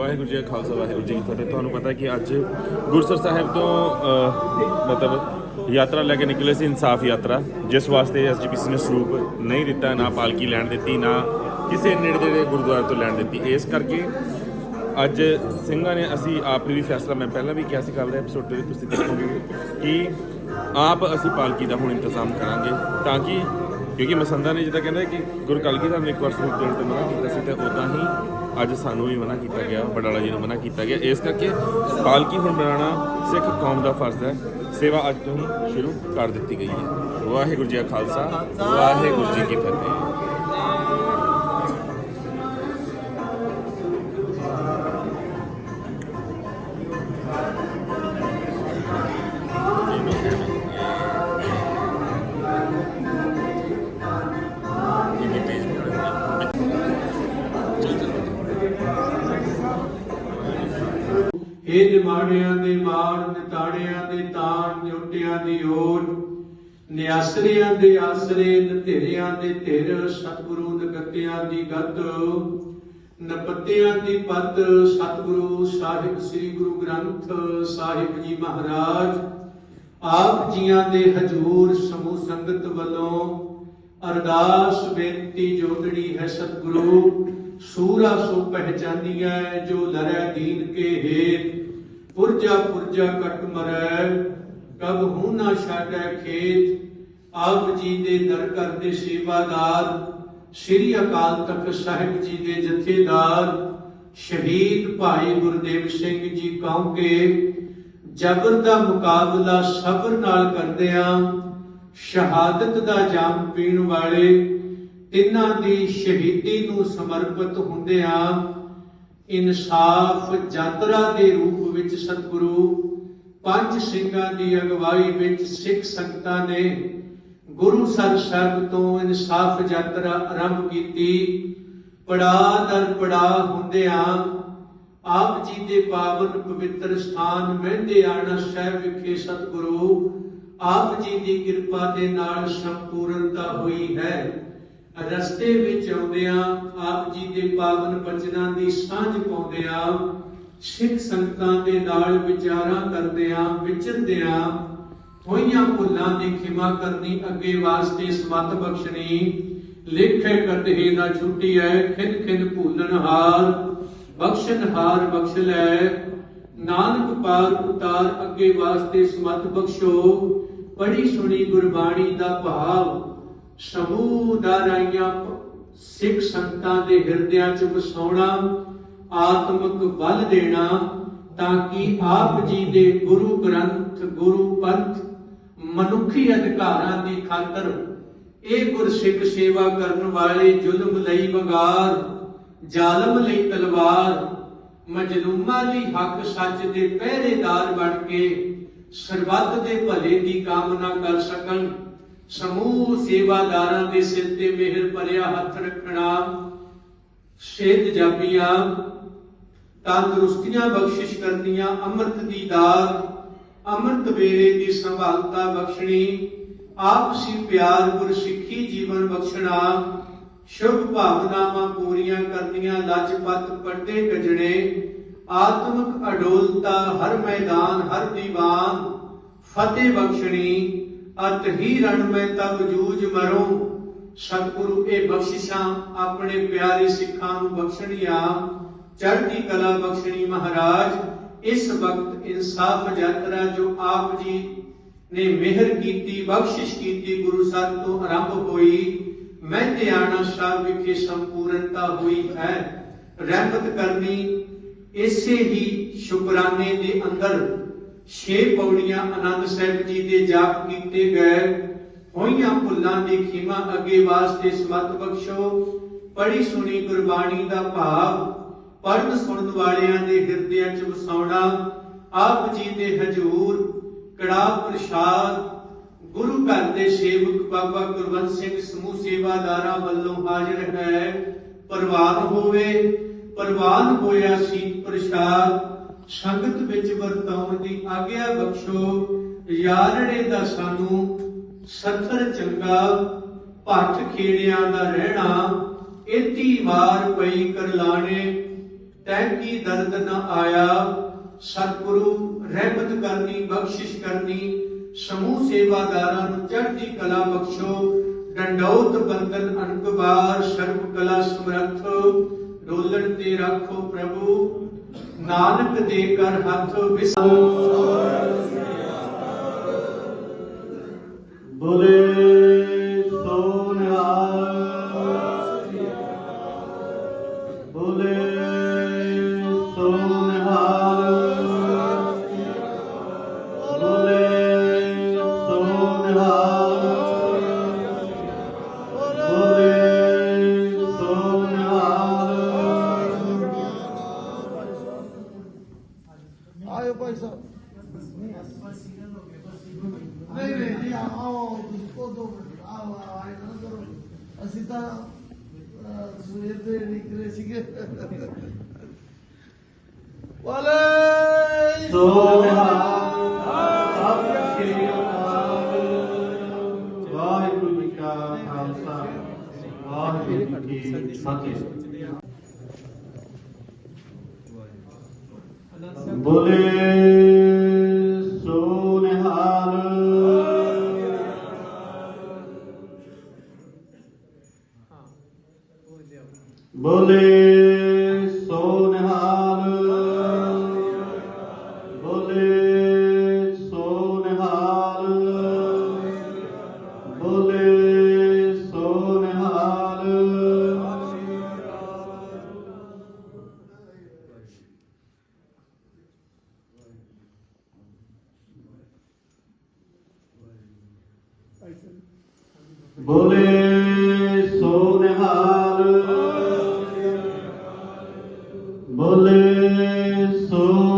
ਵਾਹਿਗੁਰੂ ਜੀ ਕਾ ਖਾਲਸਾ, ਵਾਹਿਗੁਰੂ ਜੀ ਕੀ ਫਤਿਹ। ਤੁਹਾਨੂੰ ਪਤਾ ਕਿ ਅੱਜ ਗੁਰਸਰ ਸਾਹਿਬ ਤੋਂ ਮਤਲਬ ਯਾਤਰਾ ਲੈ ਕੇ ਨਿਕਲੇ ਸੀ, ਇਨਸਾਫ ਯਾਤਰਾ, ਜਿਸ ਵਾਸਤੇ ਐਸਜੀਪੀਸੀ ਨੇ ਸਰੂਪ ਨਹੀਂ ਦਿੱਤਾ, ਨਾ ਪਾਲਕੀ ਲੈਣ ਦਿੱਤੀ, ਨਾ ਕਿਸੇ ਨੇੜੇ ਦੇ ਗੁਰਦੁਆਰੇ ਤੋਂ ਲੈਣ ਦਿੱਤੀ। ਇਸ ਕਰਕੇ ਅੱਜ ਸਿੰਘਾਂ ਨੇ ਅਸੀਂ ਆਪ ਵੀ ਫੈਸਲਾ, ਮੈਂ ਪਹਿਲਾਂ ਵੀ ਕਿਹਾ ਸੀ ਕੱਲ੍ਹ ਦੇ ਐਪੀਸੋਡ ਦੇ ਤੁਸੀਂ ਦੇਖੋਗੇ ਕਿ ਆਪ ਅਸੀਂ ਪਾਲਕੀ ਦਾ ਹੁਣ ਇੰਤਜ਼ਾਮ ਕਰਾਂਗੇ, ਤਾਂ ਕਿ, ਕਿਉਂਕਿ ਮਸੰਦਾ ਨੇ ਜਿੱਦਾਂ ਕਹਿੰਦਾ ਕਿ ਗੁਰੂ ਕਲਗੀਧਰ ਨੇ ਇੱਕ ਵਾਰ ਸਰੂਪ ਦੇਣ ਤੋਂ ਮਨਾ ਕੀਤਾ ਸੀ, ਤੇ ਉਦਾਂ ਹੀ ਅੱਜ ਸਾਨੂੰ ਵੀ ਮਨਾ ਕੀਤਾ ਗਿਆ, ਬਡਾਲਾ ਜੀ ਨੂੰ ਮਨਾ ਕੀਤਾ ਗਿਆ। ਇਸ ਕਰਕੇ ਪਾਲਕੀ ਹੁਣ ਬਣਾਉਣਾ ਸਿੱਖ ਕੌਮ ਦਾ ਫਰਜ਼ ਹੈ। ਸੇਵਾ ਅੱਜ ਤੋਂ ਹੀ ਸ਼ੁਰੂ ਕਰ ਦਿੱਤੀ ਗਈ ਹੈ। ਵਾਹਿਗੁਰੂ ਜੀ ਕਾ ਖਾਲਸਾ, ਵਾਹਿਗੁਰੂ ਜੀ ਕੀ ਫਤਿਹ। ਹੇ ਨਿਮਾਣਿਆਂ ਦੇ ਮਾਰ ਨਿਤਾੜਿਆਂ ਦੇ ਤਾਣ ਜੋਟਿਆਂ ਦੀ ਓਟ ਨਿਆਸਰਿਆਂ ਦੇ ਆਸਰੇ, ਨਧੇਰਿਆਂ ਦੇ ਧਿਰ, ਸਤਿਗੁਰੂ ਨਗਤਿਆਂ ਦੀ ਗਤ ਨਪਤਿਆਂ ਦੀ ਪਤ ਸਤਿਗੁਰੂ ਸਾਹਿਬ ਸ੍ਰੀ ਗੁਰੂ ਗ੍ਰੰਥ ਸਾਹਿਬ ਜੀ ਮਹਾਰਾਜ, ਆਪ ਜੀਆਂ ਦੇ ਹਜੂਰ ਸਮੂਹ ਸੰਗਤ ਵੱਲੋਂ ਅਰਦਾਸ ਬੇਨਤੀ ਜੋਦੜੀ ਹੈ ਸਤਿਗੁਰੂ, ਸੂਰਾ ਸੋ ਪਹਿਚਾਨੀਐ, ਜੋ ਲਰੈ ਦੀਨ ਕੇ ਹੇਤ। ਪੁਰਜਾ ਪੁਰਜਾ ਕਟ ਮਰੈ ਕਬ ਹੂ ਨਾ ਛਾਟੈ ਖੇਤ, ਆਪ ਜੀ ਦੇ ਦਰ ਕਰਦੇ ਸੇਵਾਦਾਰ, ਸ੍ਰੀ ਅਕਾਲ ਤਖਤ ਸਾਹਿਬ ਜੀ ਦੇ ਜਥੇਦਾਰ, ਸ਼ਹੀਦ ਭਾਈ ਗੁਰਦੇਵ ਸਿੰਘ ਜੀ ਕਹੋਗੇ ਜਬਰ ਦਾ ਮੁਕਾਬਲਾ ਸਬਰ ਨਾਲ ਕਰਦੇ ਆ ਸ਼ਹਾਦਤ ਦਾ ਜਾਮ ਪੀਣ ਵਾਲੇ, ਤਿੰਨਾਂ ਦੀ ਸ਼ਹੀਦੀ ਨੂੰ ਸਮਰਪਿਤ ਹੁੰਦੇ ਆ ਇਨਸਾਫ ਯਾਤਰਾ ਦੇ ਰੂਪ ਵਿੱਚ ਸਤਿਗੁਰੂ ਪੰਜ ਸਿੰਘਾਂ ਦੀ ਅਗਵਾਈ ਵਿੱਚ ਸਿੱਖ ਸੰਗਤਾਂ ਨੇ ਗੁਰੂ ਸਰ ਸਾਹਿਬ ਤੋਂ ਇਨਸਾਫ ਯਾਤਰਾ ਆਰੰਭ ਕੀਤੀ। ਪੜਾ ਦਰ ਪੜਾ ਹੁੰਦਿਆਂ ਆਪ ਜੀ ਦੇ ਪਾਵਨ ਪਵਿੱਤਰ ਸਥਾਨ ਮਹਿੰਦੇ ਆਣਾ ਸਾਹਿਬ ਵਿਖੇ ਸਤਿਗੁਰੂ ਆਪ ਜੀ ਦੀ ਕਿਰਪਾ ਦੇ ਨਾਲ ਸੰਪੂਰਨਤਾ ਹੋਈ ਹੈ। ਰਸਤੇ ਵਿੱਚ ਆਉਂਦਿਆਂ ਆਪ ਜੀ ਦੇ ਪਾਵਨ ਬਚਨਾਂ ਦੀ ਸਾਂਝ ਪਾਉਂਦਿਆਂ, ਸਿੱਖ ਸੰਗਤਾਂ ਦੇ ਨਾਲ ਵਿਚਾਰਾਂ ਕਰਦਿਆਂ, ਵਿਚਰਦਿਆਂ, ਹੋਈਆਂ ਭੁੱਲਾਂ ਦੀ ਖਿਮਾ ਕਰਨੀ ਅੱਗੇ ਵਾਸਤੇ ਸਮਤ ਬਖਸ਼ਣੀ। ਲੇਖੇ ਕਤਹੀ ਨਾ ਛੁੱਟੀ ਐ, ਖਿਨ ਖਿਨ ਭੂਲਣ ਹਾਰ, ਬਖਸ਼ਣ ਹਾਰ ਬਖਸ਼ ਲੈ। ਨਾਨਕ ਪਾਰ ਉਤਾਰ ਅੱਗੇ ਵਾਸਤੇ ਸਮਤ ਬਖਸ਼ੋ ਪੜੀ ਸੁਣੀ ਗੁਰਬਾਣੀ ਦਾ ਭਾਵ। ਸਮੂਹ ਦਾ ਰਾਈਆਂ ਸਿੱਖ ਸੰਤਾਂ ਦੇ ਹਿਰਦਿਆਂ 'ਚ ਵਸਾਉਣਾ, ਆਤਮਿਕ ਬਲ ਦੇਣਾ, ਤਾਂ ਕਿ ਆਪ ਜੀ ਦੇ ਗੁਰੂ ਗ੍ਰੰਥ, ਗੁਰੂ ਪੰਥ, ਮਨੁੱਖੀ ਅਧਿਕਾਰਾਂ ਦੀ ਖਾਤਰ ਇਹ ਗੁਰਸਿੱਖ ਸੇਵਾ ਕਰਨ ਵਾਲੇ ਜ਼ੁਲਮ ਲਈ ਵੰਗਾਰ, ਜ਼ਾਲਮ ਲਈ ਤਲਵਾਰ, ਮਜਲੂਮਾਂ ਲਈ ਹੱਕ ਸੱਚ ਦੇ ਪਹਿਰੇਦਾਰ ਬਣ ਕੇ ਸਰਬੱਤ ਦੇ ਭਲੇ ਦੀ ਕਾਮਨਾ ਕਰ ਸਕਣ। ਸਮੂਹ ਸੇਵਾਦਾਰਾਂ ਦੇ ਸਿਰ ਤੇ ਮਿਹਰ ਭਰਿਆ ਹੱਥ ਰੱਖਣਾ, ਸਿਹਤ ਜਾਪੀਆਂ, ਤੰਦਰੁਸਤੀਆਂ ਬਖਸ਼ਿਸ਼ ਕਰਨੀਆਂ, ਅੰਮ੍ਰਿਤ ਦੀ ਦਾਤ ਅੰਮ੍ਰਿਤ ਵੇਲੇ ਦੀ ਸੰਭਾਲਤਾ ਬਖਸ਼ਣੀ ਆਪਸੀ ਪਿਆਰ ਗੁਰਸਿੱਖੀ ਜੀਵਨ ਬਖਸ਼ਣਾ, ਸ਼ੁਭ ਭਾਵਨਾਵਾਂ ਪੂਰੀਆਂ ਕਰਨੀਆਂ, ਲਜਪਤ ਪੱਟੇ ਗਜਣੇ ਆਤਮਿਕ ਅਡੋਲਤਾ ਹਰ ਮੈਦਾਨ, ਹਰ ਦੀਵਾਨ, ਫਤਿਹ ਬਖਸ਼ਣੀ ਅਤ ਹੀ ਰਣ ਮੈਂ ਤਬ ਜੂਝ ਮਰੋ ਸਤਿਗੁਰੂ, ਇਹ ਬਖਸ਼ਿਸ਼ਾਂ ਆਪਣੇ ਪਿਆਰੇ ਸਿੱਖਾਂ ਨੂੰ ਬਖਸ਼ਣੀਆਂ। ਚੜ੍ਹਦੀ ਕਲਾ ਬਖਸ਼ਣੀ ਮਹਾਰਾਜ, ਇਸ ਵਕਤ ਇਨਸਾਫ ਯਾਤਰਾ ਜੋ ਆਪ ਜੀ ਨੇ ਮਿਹਰ ਕੀਤੀ, ਬਖਸ਼ਿਸ਼ ਕੀਤੀ, ਗੁਰੂ ਸਾਹਿਬ ਤੋਂ ਆਰੰਭ ਹੋਈ। ਮੈਂ ਸਾਹਿਬ ਵਿਖੇ ਸੰਪੂਰਨਤਾ ਹੋਈ ਹੈ। ਰਹਿਮਤ ਕਰਨੀ, ਇਸੇ ਹੀ ਸ਼ੁਕਰਾਨੇ ਦੇ ਅੰਦਰ ਛੇ ਪੌੜੀਆਂ ਆਨੰਦ ਸਾਹਿਬ ਜੀ ਦੇ ਜਾਪ ਕੀਤੇ ਗਏ। ਹੋਈਆਂ ਭੁੱਲਾਂ ਦੀ ਖਿਮਾ ਅੱਗੇ ਵਾਸਤੇ ਸਮਤ ਬਖਸ਼ੋ। ਪੜੀ ਸੁਣੀ ਗੁਰਬਾਣੀ ਦਾ ਭਾਵ ਪੜਨ ਸੁਣਨ ਵਾਲਿਆਂ ਦੇ ਹਿਰਦਿਆਂ 'ਚ ਵਸਾਉਣਾ। ਆਪ ਜੀ ਦੇ ਹਜੂਰ ਕੜਾ ਪ੍ਰਸ਼ਾਦ, ਗੁਰੂ ਘਰ ਦੇ ਸੇਵਕ ਬਾਬਾ ਗੁਰਵੰਤ ਸਿੰਘ ਸਮੂਹ ਸੇਵਾਦਾਰਾਂ ਵੱਲੋਂ ਹਾਜ਼ਰ ਹੈ। ਪ੍ਰਵਾਨ ਹੋਵੇ, ਪ੍ਰਵਾਨ ਹੋਇਆ ਸੀ ਪ੍ਰਸ਼ਾਦ। ਸੰਗਤ ਵਿੱਚ ਵਰਤਾਉਣ ਦੀ ਆਗਿਆ ਬਖਸ਼ੋ। ਯਾਰੜੇ ਦਾ ਸਾਨੂੰ ਸੱਥਰ ਚੰਗਾ ਭੱਠ ਖੇੜਿਆਂ ਦਾ ਰਹਿਣਾ, ਏਤੀ ਵਾਰ ਪਈ ਕਰ ਤੈ ਕੀ ਦਰਦ ਨ ਆਇਆ। ਸਤਿਗੁਰੂ ਰਹਿਮਤ ਕਰਨੀ, ਬਖਸ਼ਿਸ਼ ਕਰਨੀ, ਸਮੂਹ ਸੇਵਾਦਾਰਾਂ ਨੂੰ ਚੜ੍ਹਦੀ ਕਲਾ ਬਖਸ਼ੋ। ਡੰਡੌਤ ਬੰਦਨ ਅਨਕਬਾਰ ਸਰਬ ਕਲਾ ਸਮਰੱਥ ਡੋਲਣ ਤੇ ਰੱਖੋ ਪ੍ਰਭੂ। ਨਾਨਕ ਦੇ ਕਰ ਹੱਥ ਵਿਸ ਬੋਲੇ ਮਿੰਟ ਆਓ ਆਓ ਆਏ ਨਾ ਕਰੋ ਅਸੀਂ ਤਾਂ ਸਵੇਰ ਦੇ ਨਿਕਲੇ ਸੀਗੇ। ਵਾਲੇ ਸੋ ਨਿਹਾਲ ਸਤਿ ਸ੍ਰੀ ਅਕਾਲ ਵਾਹਿਗੁਰੂ ਜੀ ਕਾ ਖਾਲਸਾ ਵਾਹਿਗੁਰੂ ਜੀ ਕੀ ਫਤਿਹ। ਨਿਹਾਲ ਬੋਲੇ ਸੋ